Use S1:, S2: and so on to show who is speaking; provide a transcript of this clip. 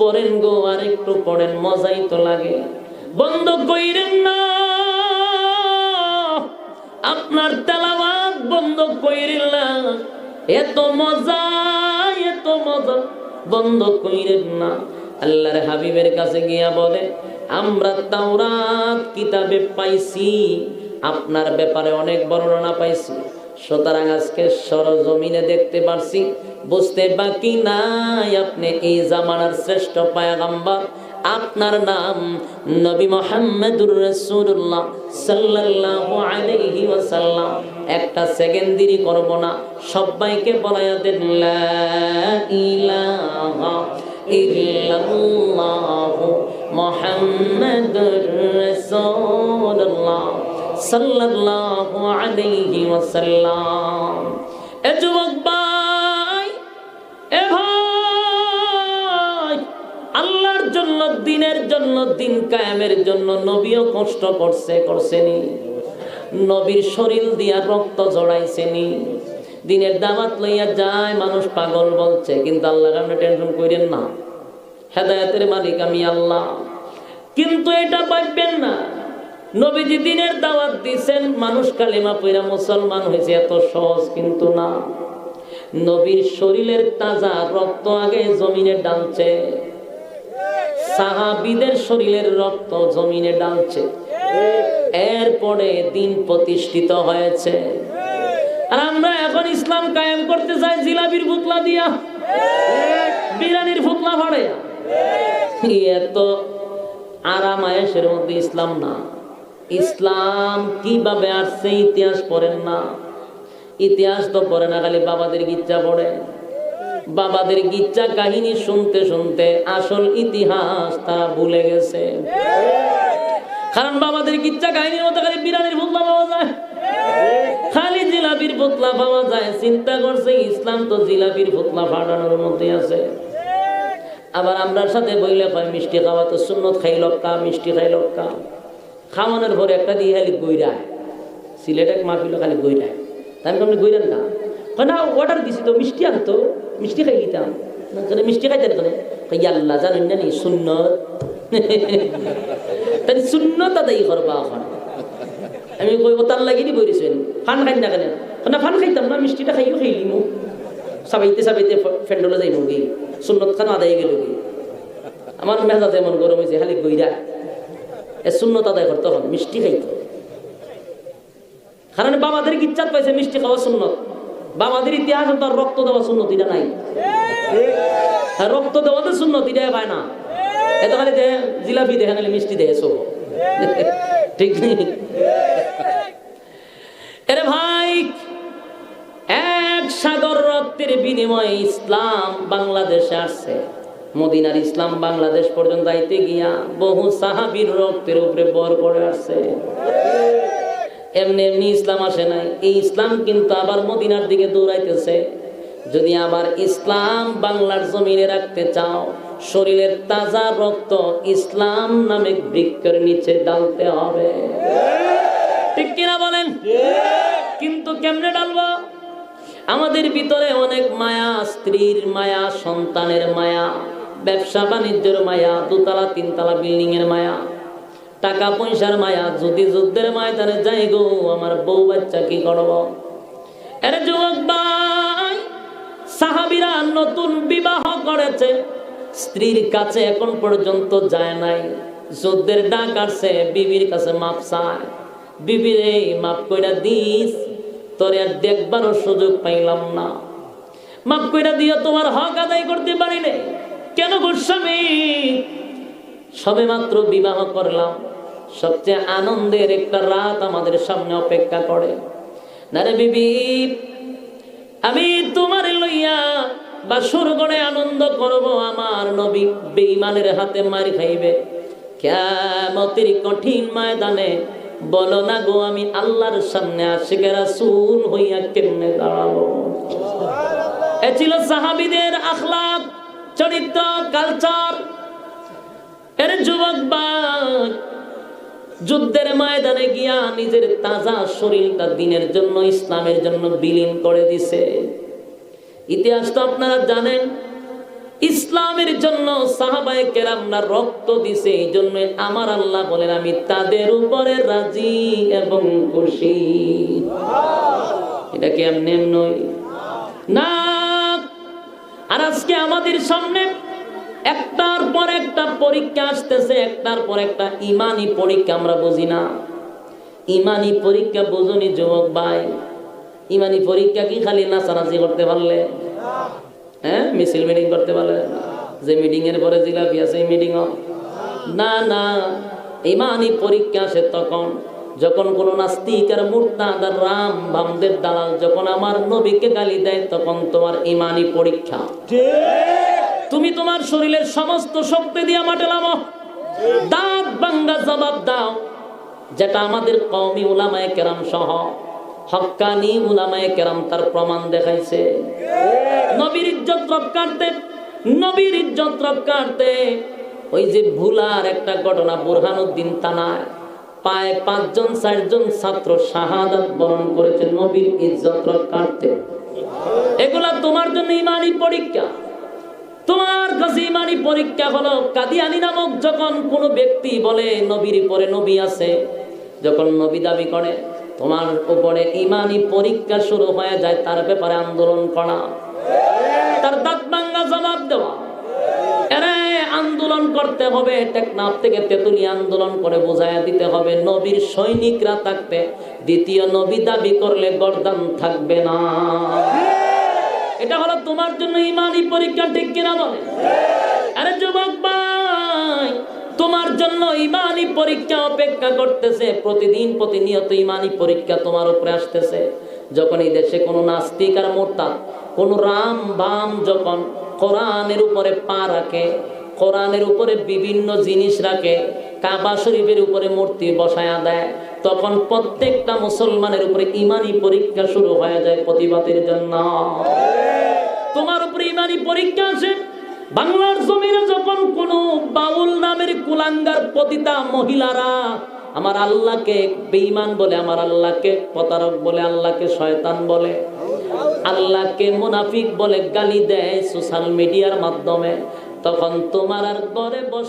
S1: পড়েন গো, আর একটু পড়েন, মজাই তো লাগে। বন্ধ, কইরেন না, আপনার তেলাওয়াত বন্ধ, কইরেন না। এত মজা এত মজা, বন্ধ, কইরেন না। আল্লাহর হাবিবের কাছে গিয়া বলে, আমরা তাওরাত কিতাবে পাইছি, আপনার ব্যাপারে অনেক বর্ণনা পাইছি। সুতরাং আজকে সরজমিনে দেখতে পারছি, বুঝতে বাকি নাই আপনি এই জামানার শ্রেষ্ঠ পায়গাম্বার। আপনার নাম নবী মোহাম্মদুর রাসূলুল্লাহ সাল্লাল্লাহু আলাইহি ওয়াসাল্লাম। একটা সেকেন্ড দেরি করব না, সবাইকে বলায়া দেন, লা ইলাহা ইল্লাল্লাহু মুহাম্মাদুর রাসূলুল্লাহ। সাল্লাল্লাহু আলাইহি ওয়াসাল্লাম। এ যুবক ভাই, এ ভাই, আল্লাহর জন্য, দিনের জন্য, দিন কায়েমের জন্য নবীও কষ্ট করছে, করছেনি। নবীর শরীর দিয়া রক্ত জড়াইছেনি। দিনের দাওয়াত লইয়া যায়, মানুষ পাগল বলছে, কিন্তু আল্লাহর আপনি টেনশন করেন না। হেদায়েতের মালিক আমি আল্লাহ। কিন্তু এটা পাইবেন না। নবীজি দিনের দাওয়াত দিছেন, মানুষ কালিমা পইরা মুসলমান হয়েছে, এত সহজ কিন্তু না। নবীর শরীরের তাজা রক্ত আগে জমিনে ডালছে, সাহাবিদের শরীরের রক্ত জমিনে ডালছে, এরপরে দিন প্রতিষ্ঠিত হয়েছে। আর আমরা এখন ইসলাম কায়েম করতে চাই, জিলাপির ফুতলা দিয়া বিরানির ফুতলা ভরে এত আরাম আয়েসের মধ্যে ইসলাম না। ইসলাম কীভাবে আসছে ইতিহাস পড়েন না। ইতিহাস তো পড়ে না, খালি বাবাদের গিচ্ছা পড়ে। বাবাদের গিচ্ছা কাহিনী শুনতে শুনতে আসল ইতিহাস তারা ভুলে গেছে। কারণ বাবাদের গিচ্ছা কাহিনীর মধ্যে খালি বিরানির পুতলা পাওয়া যায়। খালি জিলাপির পুতলা পাওয়া যায়। চিন্তা করছে ইসলাম তো জিলাপির পুতলা ফাটানোর মধ্যে আছে। আবার আমরার সাথে বইলে কয়, মিষ্টি খাওয়া তো সুন্নত, খাই লক্কা, মিষ্টি খাই লক্কা। খাওয়ানোর পরে একটা দিয়ে খালি গৈরায় সিলেট এক মাহফিল খালি গৈরায় তাই আমি গৈরান না। কয়, না অর্ডার দিছি তো, মিষ্টি আনতো, মিষ্টি খাই দিতাম। না মিষ্টি খাইতেন কেন? আল্লাহ জানেন না নি, সুন্নত। তাই সুন্নত আদায় করবা এখন। আমি কই, ও তার লাগি বইরেছেন, ফান খাই না কেন? কয়, না, ফান খাইতাম না, মিষ্টিটা খাইও খাইলি মো। সাবাইতে সাবাইতে ফেন্ডলে যাই মুগি সুন্নত খানো আদায় গেল আমার মেজাজ এমন গরম হয়েছে খালি গইরা এ শূন্যত আদায় করতে হবে, মিষ্টি খাইতে কারণ বাবাদের ইচ্ছাত পাইছে মিষ্টি খাওয়া সুন্নত? বাবাদের ইতিহাসে তো আর রক্ত দেওয়া সুন্নত, এটা নাই। রক্ত দেওয়া তো সুন্নত, এটা পায় না। এত খালি দেহে জিলাপি দেখে নাহলে মিষ্টি দেহে সব ঠিক এরে ভাই, এক সাগর রক্তের বিনিময়ে ইসলাম বাংলাদেশে আসছে। মদিনার ইসলাম বাংলাদেশ পর্যন্ত আইতে গিয়া বহু সাহাবীর রক্তের উপরে বর করে আসছে। এমনি এমনি ইসলাম আসে নাই। এই ইসলাম কিন্তু আবার মদিনার দিকে দৌড়াইতেছে। যদি আবার ইসলাম বাংলার জমিনে রাখতে চাও, শরীরের তাজা রক্ত ইসলাম নামে বৃক্ষের নিচে ডালতে হবে। ঠিক কিনা বলেন? কিন্তু কেমনে ডালবো? আমাদের ভিতরে অনেক মায়া, স্ত্রীর মায়া, সন্তানের মায়া। ব্যবসা বাণিজ্যের মায়া, দুতলা, তিনতলা বিল্ডিং এর মায়া, টাকা পয়সার মায়া, যদি যুদ্ধের ময়দানে যাই গো, আমার বউ বাচ্চা কি করব? এর যুবক ভাই, সাহাবিরা নতুন বিবাহ করেছে, স্ত্রীর কাছে এখন পর্যন্ত যায় নাই, যুদ্ধের ডাক আসছে, বিবির কাছে মাপ চায়। বিবির এই মাপ কইরা দিস, তোরে আর দেখবারও সুযোগ পাইলাম না। মাপ কইরা দিও, তোমার হক আদায় করতে পারি নাই। কেন গোস্বামী সবে মাত্র বিবাহ করলাম। সবচেয়ে আনন্দের একটা রাত আমাদের সামনে অপেক্ষা করে। না রে বিবি, আমি তোমার লইয়া বা করে আনন্দ করব, আমার নবী বেঈমানের হাতে মার খাইবে। কেমতির কঠিন ময়দানে বলো না গো, আমি আল্লাহর সামনে আশিকের রাসূল হইয়া কেমনে দাঁড়াবো? এ ছিল সাহাবীদের আখলাক। চরিত্র কালচার এর যুবক বাদ যুদ্ধের ময়দানে গিয়া নিজের তাজা শরীরটা দিনের জন্য, ইসলামের জন্য বিলীন করে দিছে। ইতিহাস তো আপনারা জানেন, ইসলামের জন্য সাহাবায়ে কেরামরা রক্ত দিছে এই জন্য আমার আল্লাহ বলেন, আমি তাদের উপরে রাজি এবং খুশি। এটা কি এমনি নই না আর আজকে আমাদের সামনে একটার পর একটা পরীক্ষা আসতেছে, একটার পর একটা ইমানি পরীক্ষা, আমরা বুঝি না। ইমানি পরীক্ষা বুঝুনি, যুবক ভাই। ইমানি পরীক্ষা কি খালি নাচানাচি করতে পারলে? হ্যাঁ মিছিল মিটিং করতে পারলে? যে মিটিং এর পরে জিলাপি আছে মিটিং না না, ইমানি পরীক্ষা আসে তখন। যখন কোন নাস্তিক আর মুরতাদ আর রাম বামদের দালাল যখন আমার নবীকে গালি দেয় তখন তোমার ইমানি পরীক্ষা। তুমি তোমার শরীরের সমস্ত শক্তি দিয়ে মাঠে নামো। দাঁত বাঙ্গা জবাব দাও যেটা আমাদের কওমি উলামায়ে কেরাম সহ হক্কানি উলামায়ে কেরাম তার প্রমাণ দেখাইছে। নবীর ইজ্জত রক্ষার্থে নবীর ইজ্জত রক্ষার্থে ওই যে ভুলার একটা ঘটনা বুরহানুদ্দিন তানায় পায় পাঁচজন, চারজন ছাত্র শাহাদাত বরণ করেছে, নবীর ইজ্জত রক্ষার্থে। এগুলা তোমার জন্য ইমানি পরীক্ষা। তোমার কাছে ইমানি পরীক্ষা হলো, কাদিয়ানি নামক যখন কোনো ব্যক্তি বলে, নবীর পরে নবী আছে। যখন নবী দাবি করে, তোমার উপরে ইমানি পরীক্ষা শুরু হয়ে যায়, তার ব্যাপারে আন্দোলন করা তার দাঁত ভাঙ্গা জবাব দেওয়া এরে আন্দোলন করতে হবে, টেকনাফ থেকে তেতুলি আন্দোলন করে বোঝাইয়া দিতে হবে, নবীর সৈনিকরা থাকতে দ্বিতীয় নবী দাবি করলে গরদান থাকবে না। এটা হলো তোমার জন্য ইমানি পরীক্ষা, ঠিক কিনা বলে? আরে যুবক ভাই, তোমার জন্য ইমানি পরীক্ষা অপেক্ষা করতেছে, প্রতিদিন প্রতিনিয়ত ইমানি পরীক্ষা তোমার উপরে আসতেছে। যখন এই দেশে কোনো নাস্তিক আর মোরতাদ, কোন রাম বাম যখন কোরআনের উপরে পা রাখে কোরআনের উপরে বিভিন্ন জিনিস রাখে, কাবা শরীফের উপরে মূর্তি বসায়া দেয়, তখন প্রত্যেকটা মুসলমানের উপরে ইমানি পরীক্ষা শুরু হয়ে যায় প্রতিবাদের জন্য। তোমার উপরে ইমানি পরীক্ষা আছে? বাংলার জমিনে যখন কোন বাউল নামের কুলাঙ্গার পতিতা মহিলারা আমার আল্লাহকে বেঈমান বলে, আমার আল্লাহকে প্রতারক বলে, আল্লাহকে শয়তান বলে, আল্লাহকে মুনাফিক বলে গালি দেয় সোশ্যাল মিডিয়ার মাধ্যমে তখন তোমার আর ঘরে বস